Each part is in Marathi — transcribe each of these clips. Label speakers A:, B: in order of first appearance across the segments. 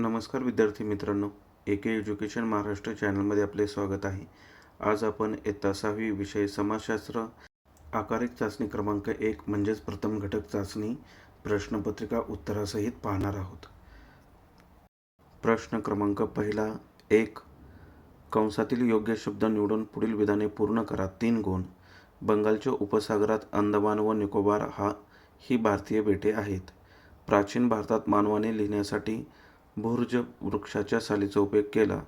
A: नमस्कार विद्यार्थी मित्रांनो ए के एज्युकेशन महाराष्ट्र चॅनलमध्ये आपले स्वागत आहे. आज आपण इयत्ता सहावी विषय समाजशास्त्र आकारिक चाचणी क्रमांक एक म्हणजेच प्रथम घटक चाचणी प्रश्नपत्रिका उत्तरासहित पाहणार आहोत. प्रश्न क्रमांक पहिला एक. कंसातील योग्य शब्द निवडून पुढील विधाने पूर्ण करा. तीन गुण. बंगालच्या उपसागरात अंदमान व निकोबार हा ही भारतीय बेटे आहेत. प्राचीन भारतात मानवाने लिहिण्यासाठी भुर्ज वृक्षाच्या सालीचा उपयोग केला.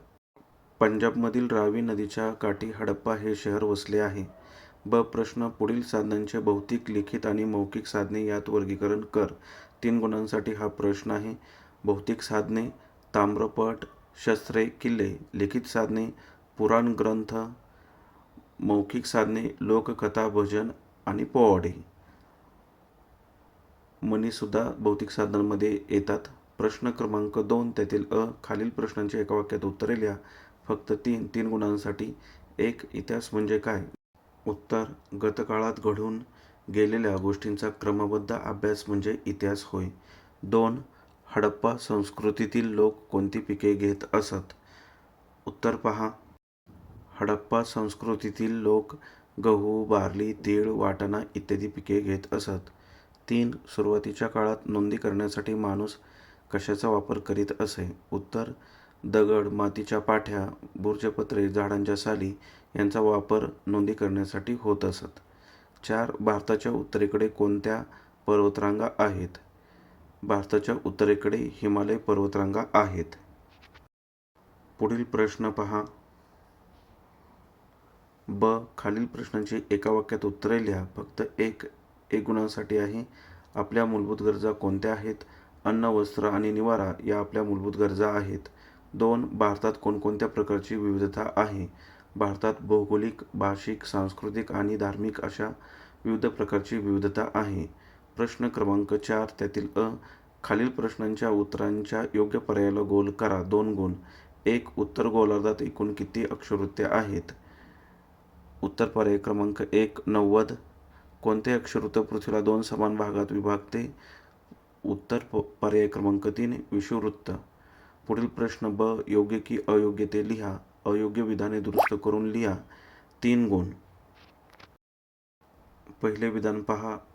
A: पंजाबमधील रावी नदीच्या काठी हडप्पा हे शहर वसले आहे. ब. प्रश्न पुढील साधनांचे भौतिक लिखित आणि मौखिक साधने यात वर्गीकरण कर. तीन गुणांसाठी हा प्रश्न आहे. भौतिक साधने ताम्रपट शस्त्रे किल्ले लिखित साधने पुराण ग्रंथ मौखिक साधने लोककथा भजन आणि पोवाडे. मनीसुद्धा भौतिक साधनांमध्ये येतात. प्रश्न क्रमांक दोन त्यातील अ खालील प्रश्नांची एका वाक्यात उत्तरे लिहा. फक्त तीन तीन गुणांसाठी. एक इतिहास म्हणजे काय? उत्तर गतकाळात घडून गेलेल्या गोष्टींचा क्रमबद्ध अभ्यास म्हणजे इतिहास होय. दोन हडप्पा संस्कृतीतील लोक कोणती पिके घेत असत? उत्तर पहा. हडप्पा संस्कृतीतील लोक गहू बार्ली तीळ वाटाणा इत्यादी पिके घेत असत. तीन सुरुवातीच्या काळात नोंदी करण्यासाठी माणूस कशाचा वापर करीत असे? उत्तर दगड मातीच्या पाठ्या बुर्जपत्रे झाडांच्या साली यांचा वापर नोंदी करण्यासाठी होत असत. चार भारताच्या उत्तरेकडे कोणत्या पर्वतरांगा आहेत? भारताच्या उत्तरेकडे हिमालय पर्वतरांगा आहेत. पुढील प्रश्न पहा. ब खालील प्रश्नांची एका वाक्यात उत्तरे लिहा. फक्त एक एक गुणांसाठी आहे. आपल्या मूलभूत गरजा कोणत्या आहेत? अन्न वस्त्र आणि निवारा या आपल्या मूलभूत गरजा आहेत. दोन भारतात कोणकोणत्या प्रकारची विविधता आहे? भारतात भौगोलिक भाषिक सांस्कृतिक आणि धार्मिक अशा विविध प्रकारची विविधता आहे. प्रश्न क्रमांक चार त्यातील अ खालील प्रश्नांच्या उत्तरांच्या योग्य पर्यायाला गोल करा. दोन गुण. एक उत्तर गोलार्धात एकूण किती अक्षरवृत्त्या आहेत? उत्तर पर्याय क्रमांक एक नव्वद. कोणते अक्षरवृत्त पृथ्वीला दोन समान भागात विभागते? उत्तर प- पर्याय क्रमांक तीन विषुववृत्त. पुढील प्रश्न ब योग्य की अयोग्य ते लिहा. अयोग्य विधाने दुरुस्त करून लिहा. तीन गुण. पहिले विधान पहा.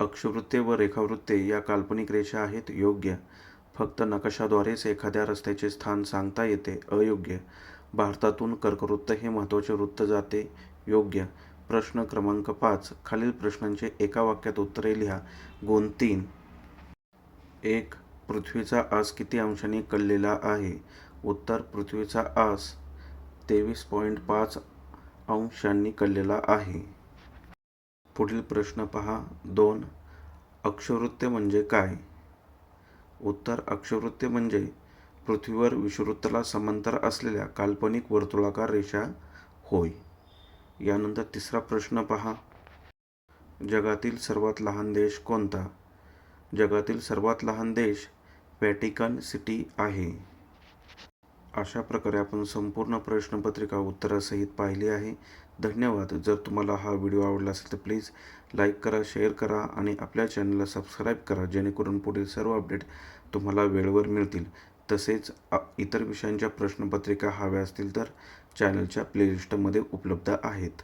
A: अक्षवृत्ते व रेखावृत्ते या काल्पनिक रेषा आहेत योग्य. फक्त नकाशाद्वारेच एखाद्या रस्त्याचे स्थान सांगता येते अयोग्य. भारतातून कर्कवृत्त हे महत्त्वाचे वृत्त जाते योग्य. प्रश्न क्रमांक पाच. खालील प्रश्नांचे एका वाक्यात उत्तरे लिहा. गुण तीन. एक पृथ्वीचा आस किती अंशांनी कललेला आहे? उत्तर पृथ्वीचा आस तेवीस पॉईंट पाच अंशांनी कललेला आहे. पुढील प्रश्न पहा. दोन अक्षवृत्ते म्हणजे काय? उत्तर अक्षवृत्ते म्हणजे पृथ्वीवर विषुववृत्ताला समांतर असलेल्या काल्पनिक वर्तुळाकार रेषा होय. यानंतर तिसरा प्रश्न पहा. जगातील सर्वात लहान देश कोणता? जगातील सर्वात लहान देश व्हॅटिकन सिटी आहे. अशा प्रकारे आपण संपूर्ण प्रश्नपत्रिका उत्तरासहित पाहिली आहे. धन्यवाद. जर तुम्हाला हा व्हिडिओ आवडला असेल तर प्लीज लाईक करा शेअर करा आणि आपल्या चॅनलला सबस्क्राईब करा जेणेकरून पुढील सर्व अपडेट तुम्हाला वेळेवर मिळतील. तसेच इतर विषयांच्या प्रश्नपत्रिका हव्या असतील तर चॅनलच्या प्लेलिस्टमध्ये उपलब्ध आहेत.